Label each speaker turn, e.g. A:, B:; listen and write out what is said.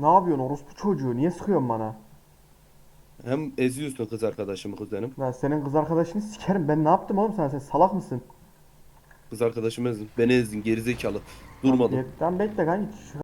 A: Ne yapıyorsun orospu çocuğu? Niye sıkıyorsun bana?
B: Hem eziyorsun kız arkadaşımı kuzenim.
A: Ben senin kız arkadaşını sikerim. Ben ne yaptım oğlum sana? Sen salak mısın?
B: Kız arkadaşımı ezdin. Beni ezdin gerizekalı. Durmadım.
A: Tamam bekle kanki.